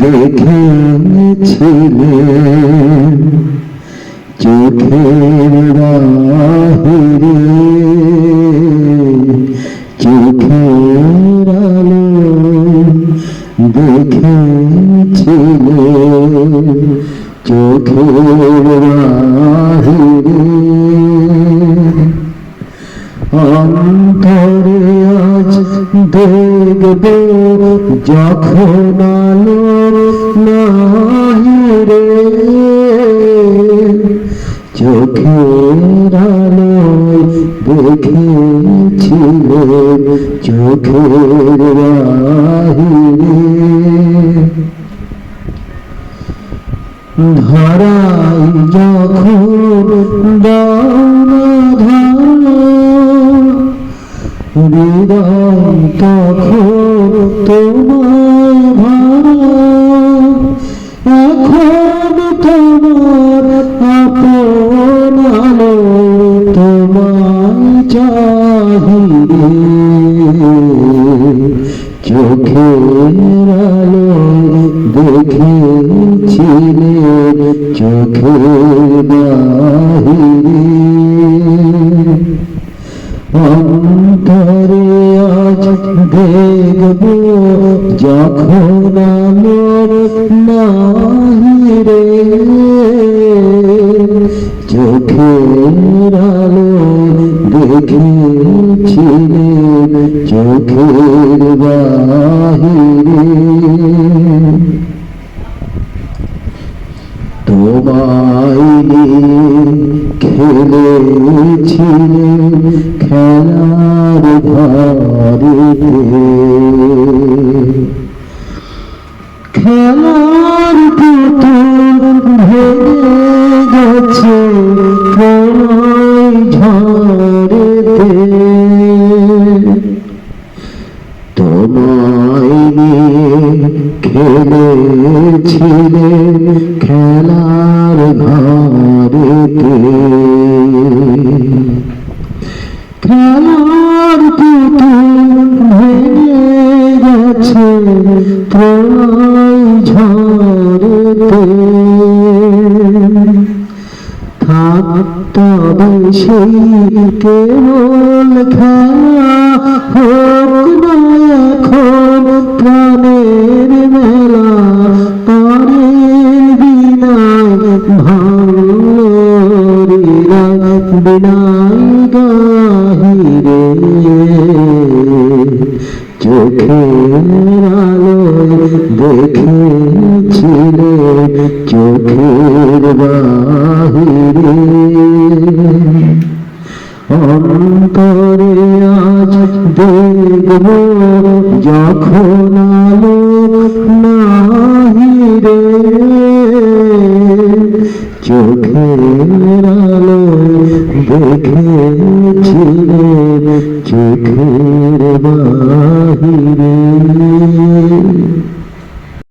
দেখেছিলেন চোখের বাহিরে চোখের আলো দেখেছিলেন চোখের বাহিরে। অন্তরে আজ দেখব যখন আলো চোখের বাহিরে ধরাই যখন হৃদয় তখন তোমায় চোখের আলো দেখেছিলেন চোখের বাহিরে। অন্তরে আজ দেখব যখন আলোর নাহি রে। চোখের আলো দেখেছিলেন খেলেছিলেন খেলার ঘরে। খেলার খেলেছিলে খেলার ঘরেতে। খেলার পুতুল ভেঙে গেছে প্রণয় ঝড়েতে। থাকতে সেই কেবল খেলা হোক না এখন প্রাণের বিনায় গাহিরে চোখের আলোয় দেখেছিলেন চোখের বাহিরে অন্তরে আজ দেখব যখন আলো নাহি রে চোখের আলো চোখের বাহিরে